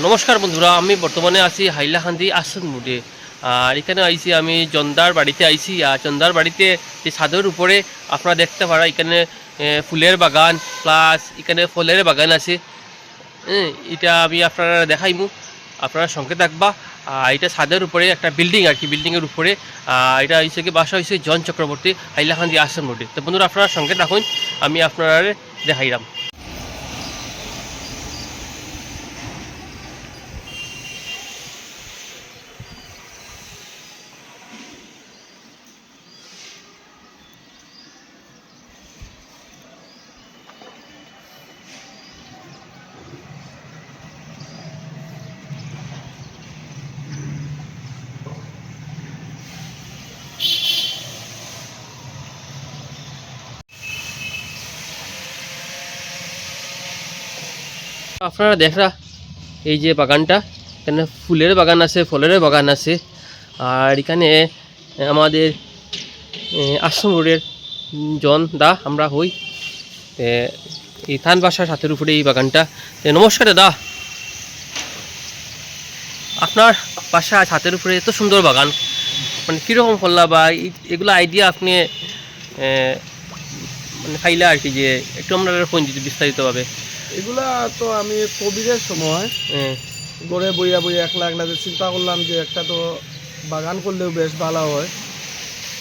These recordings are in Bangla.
নমস্কার বন্ধুরা আমি বর্তমানে আছি হাইলাকান্দি আসান মোড়ে। আর এখানে আইছি আমি চন্দার বাড়িতে আইছি। আর চন্দার বাড়িতে যে ছাদের উপরে আপনারা দেখতে পারা এখানে ফুলের বাগান প্লাস এখানে ফলের বাগান আছে। হ্যাঁ, এটা আমি আপনারা দেখাইমু আপনারা সঙ্গে থাকবা। এটা ছাদের উপরে একটা বিল্ডিং আর কি বিল্ডিংয়ের উপরে। এটা হচ্ছে কি বাসা হয়েছে জন চক্রবর্তী হাইলাকান্দি আসাম রোডে তো বন্ধুরা আপনারা সঙ্গে থাকুন আমি আপনারা দেখাইলাম। আপনারা দেখরা এই যে বাগানটা, এখানে ফুলের বাগান আছে ফলের বাগান আছে। আর এখানে আমাদের আশ্রম রোডের জন দা, আমরা হই। এই থান বাসার সাথের উপরে এই বাগানটা। নমস্কার দাদা। আপনার বাসা ছাতের উপরে এত সুন্দর বাগান। মানে কীরকম করলা বা এগুলো আইডিয়া আপনি মানে ফাইলা আর কি যে, একটু আমরা ফোন দিতে বিস্তারিতভাবে এগুলা তো আমি কোভিডের সময় এ, গড়ে বইয়া বইয়া একলা একলা চিন্তা করলাম যে একটা তো বাগান করলেও বেশ ভালো হয়।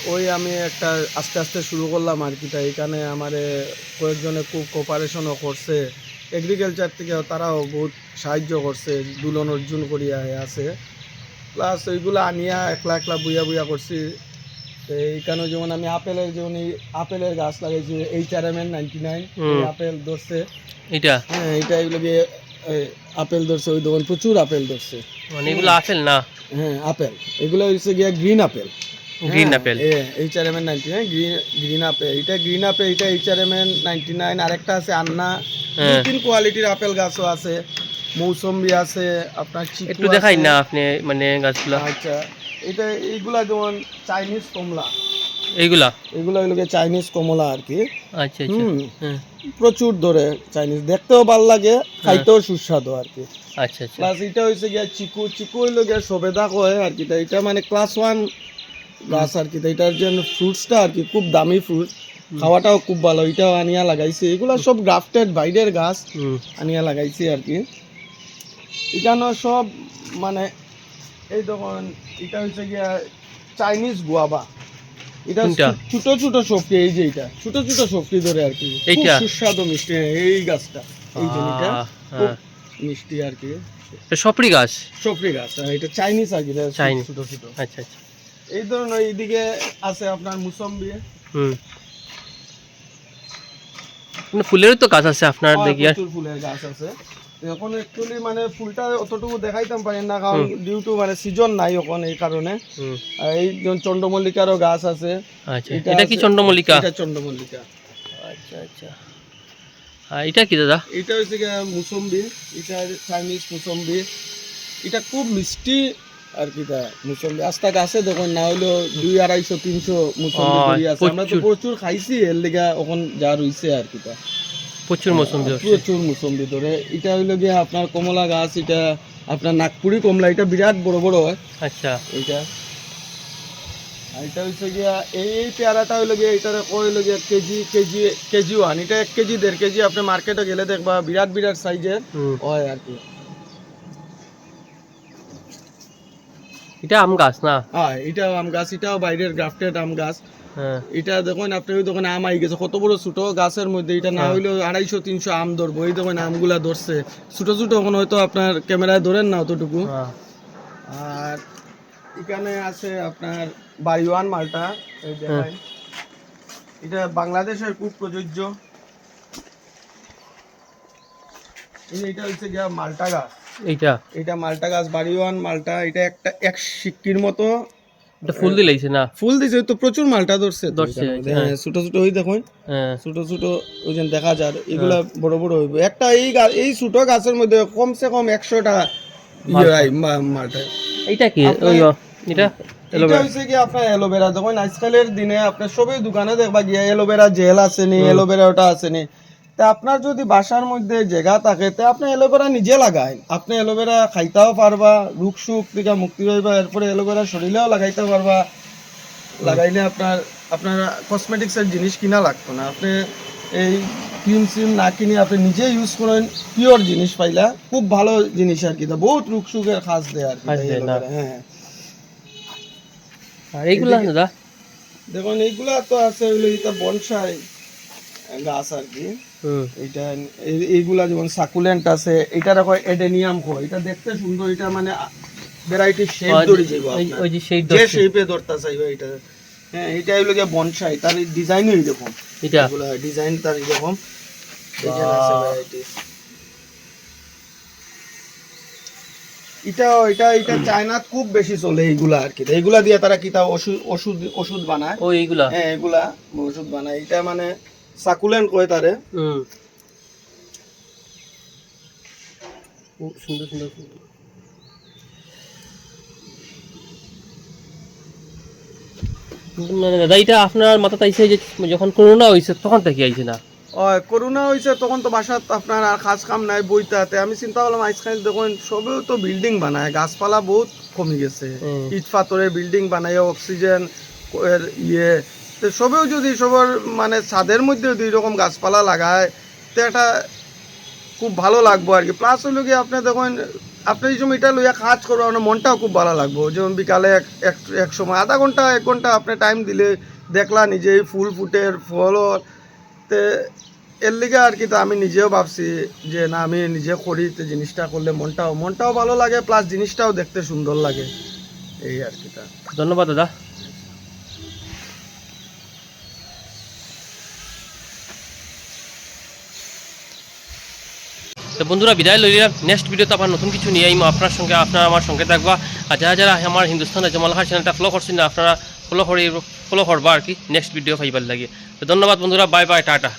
ওই আমি একটা আস্তে আস্তে শুরু করলাম আর কি। তাই এখানে আমার কয়েকজনে খুব কোপারেশনও করছে। এগ্রিকালচার থেকে তারাও বহুত সাহায্য করছে দুলন অর্জুন করিয়া আছে। প্লাস ওইগুলো আনিয়া একলা একলা বুইয়া বুইয়া করছি। তো এইখানে যেমন আমি আপেলের যেমন এই আপেলের গাছ লাগাইছি M N ninety nine. Apple ধরছে। এটা হ্যাঁ এটা এগুলো গিয়ে আপেল ধরছে ওই দোকান প্রচুর আপেল ধরছে। মানে এগুলো আপেল না? হ্যাঁ আপেল। এগুলো হচ্ছে গিয়ে green apple. Green apple H R ninety nine green green apple এটা গ্রিন আপেল নাইনটি নাইন আরেকটা আছে আন্না হ্যাঁ। তিন কোয়ালিটির আপেল গাছও আছে। মৌসম্বি আছে আপনার চিকু একটু দেখাই না আপনি মানে গাছগুলো? আচ্ছা। এটা এইগুলা যেমন চাইনিজ কমলা। এইগুলা? এগুলো হলো চাইনিজ কমলা আর কি আচ্ছা। আচ্ছা হ্যাঁ, প্রচুর ধরে চাইনিজ দেখতেও ভালো লাগে খাইতেও সুস্বাদু আর কি আচ্ছা আচ্ছা। প্লাস এটা হয়েছে গিয়া চিকু। চিকু হইল গিয়া সবেদা কয় আর কি এটা মানে ক্লাস ওয়ান গাছ আর কি এটার যে ফ্রুটসটা আর কি খুব দামি ফ্রুট খাওয়াটাও খুব ভালো। এটাও আনিয়া লাগাইছে। এগুলো সব গ্রাফটেড বাইরের গাছ আনিয়া লাগাইছি আর কি এখানে সব মানে এই তখন এটা হচ্ছে গিয়া চাইনিজ গুয়াবা এটা ছোট ছোট সবজি এই যে এটা। ছোট ছোট সবজি ধরে আর কি। খুব এইটা? সুস্বাদু মিষ্টি এই গাছটা। এই খুব হ্যাঁ। মিষ্টি আর কি। সপরি গাছ? সফরি গাছ আর এটা চাইনিজ আর কি। ছোট ছোট। আচ্ছা আচ্ছা। এই ধরনের এইদিকে আছে আপনার মুসম্বি। হুম। মানে ফুলেরও তো গাছ আছে আপনার দেখি আর ফুলের গাছ আছে। এখন অ্যাকচুয়ালি মানে ফুলটা অতটুকু দেখাইতাম পারি না কারণ ডিউ টু মানে সিজন নাই এখন এই কারণে। এই যেমন চন্দ্রমল্লিকারও গাছ আছে। আচ্ছা এটা কি চন্দ্রমল্লিকা? এটা চন্দ্রমল্লিকা। আচ্ছা আচ্ছা। আর এটা কি দাদা? এটা হচ্ছে মুসম্বি এটা চাইনিজ মুসম্বি। এটা খুব মিষ্টি আর কি তা মুসম্বি গাছে দেখুন না দুই আড়াইশো তিনশো মুসম্বি ধরি আছে। আমরা তো প্রচুর। খাইছি এর লেগা এখন যা রইছে আর কি তা। প্রচুর মৌসুমি প্রচুর মুসম্বি ধরে। এটা হইল গিয়ে আপনার কমলা গাছ এটা আপনার নাগপুরি কমলা এটা বিরাট বড় বড় হয়। আচ্ছা। এইটা। আর এটা হচ্ছে গিয়া এই পেয়ারাটা হইল গিয়ে এটা হইল গিয়া কেজি কেজি কেজি ওয়ান। এটা এক কেজি দেড় কেজি। আপনি মার্কেটে গেলে দেখবা বিরাট বিরাট সাইজের হয় আর কি। এটা আম গাছ না? হ্যাঁ এটাও আম গাছ এটাও বাইরের গ্রাফটেড আম গাছ। হ্যাঁ। এটা দেখুন আপনি ওই দোকানে আম আই গেছে। কত বড় ছোট গাছের মধ্যে এটা না হ্যাঁ। হইলেও আড়াইশো তিনশো আম ধরবো। এই দোকানে আমগুলা ধরছে। ছোট ছোট এখন হয়তো আপনার ক্যামেরায় ধরেন না অতটুকু। হ্যাঁ। আর এখানে আছে আপনার বাড়িওয়ান মালটা। এটা বাংলাদেশের খুব প্রযোজ্য। এই হচ্ছে গিয়া মালটা গাছ। এইটা? এটা মালটা গাছ বাড়িওয়ান মালটা এটা একটা এক সিক্কির মতো। এটা ফুল দিলেইছে না? ফুল দিছে তো প্রচুর মালটা ধরছে। ধরছে, হ্যাঁ। হ্যাঁ ছোট ছোট ওই দেখুন। হ্যাঁ। ছোট ছোট ওই যে দেখা যায় এগুলা বড় বড় হইব। একটা এই গাছ এই ছোট গাছের মধ্যে কমসে কম একশোটা ইয়ে হয়, মা- মালটা। এইটা কি? ওই এটা? এটা হচ্ছে কি আপনার অ্যালোভেরা। যখন আজকালের দিনে আপনার সবই দোকানে দেখবা গিয়া অ্যালোভেরা জেল আছে নি অ্যালোভেরা ওটা আছে নি। তা আপনার যদি বাসার মধ্যে জায়গা থাকে তা আপনি এলোভেরা নিজে লাগাইন। আপনি এলোভেরা খাইতেও পারবা রোগ সুখ থেকে মুক্তি পাইবা এরপরে এলোভেরা শরীরেও লাগাইতে পারবা। লাগাইলে আপনার আপনার কসমেটিক্সের জিনিস কিনা লাগতো না। আপনি এই ক্রিম সিম না কিনে আপনি নিজে ইউজ করেন পিওর জিনিস পাইলা খুব ভালো জিনিস আর কি। তা বহুত রোগ সুখের খাস দেয় আর কি vera, হ্যাঁ আর এইগুলা দাদা? দেখুন এইগুলা তো আছে হইল এটা বনসাই। গাছ আর কি। এটা এইগুলা যেমন সাকুলেন্ট আছে এটা দেখো এডেনিয়াম কো এটা দেখতে সুন্দর এটা মানে ভ্যারাইটি শেপ ধরে যাইব ওই- যে সেই যে শেপে ধরতে চাইবে এটা। হ্যাঁ এটা হইল গিয়ে বনসাই তার এরকম এটা? ডিজাইন তার এরকম আছে ভ্যারাইটি এটা এটা এটা চায়নাত খুব বেশি চলে এইগুলা আর কি। এইগুলা দিয়ে তারা কিতা ওষুধ ওষুধ ওষুধ বানায়? ও এইগুলা? হ্যাঁ এগুলা ওষুধ বানায়। এটা মানে সাকুলেন্ট কয় তারে? সুন্দর সুন্দর মানে দাদা এটা আপনার মাথাতে আইছে যে যখন করোনা হয়েছে তখন থেকে আইছে না? ওই করোনা হয়েছে তখন তো বাসাত আপনার আর কাজ কাম নাই বইতাতে। আমি চিন্তা করলাম আজকাল দেখুন সবেও তো বিল্ডিং বানায়। গাছপালা বহুত কমে গেছে। ইট পাথরের বিল্ডিং বানায় অক্সিজেন ইয়ে তো সবেও যদি সবার মানে ছাদের মধ্যে দুই রকম গাছপালা লাগায়, তো এটা খুব ভালো লাগবো আর কি। প্লাস হইল কি আপনি দেখুন, আপনি এই সময় এটা লইয়া কাজ করব আপনার মনটাও খুব ভালো লাগবো। যেমন বিকালে এক, এক- এক সময়, আধা ঘণ্টা, এক ঘণ্টা আপনি টাইম দিলে দেখলা নিজেই ফুল ফুটের ফল। তে এর লিগে আর কি তো আমি নিজেও ভাবছি যে না, আমি নিজে করি, তো জিনিসটা করলে মনটাও মনটাও ভালো লাগে প্লাস জিনিসটাও দেখতে সুন্দর লাগে। এই আর কি তা। ধন্যবাদ দাদা। তো বন্ধুরা, বিদায় লইলাম। নেক্সট ভিডিওতে আবার নতুন কিছু নিয়ে আইম। আপনার সঙ্গে আপনারা আমার সঙ্গে থাকবা। আর যারা যারা আমার হিন্দুস্তান জমালহার চ্যানেলটা ফলো করছেন না আপনারা ফলো করে ফলো করবা আর কি। নেক্সট ভিডিও পাইবার লাগে। তো ধন্যবাদ বন্ধুরা। Bye bye tata.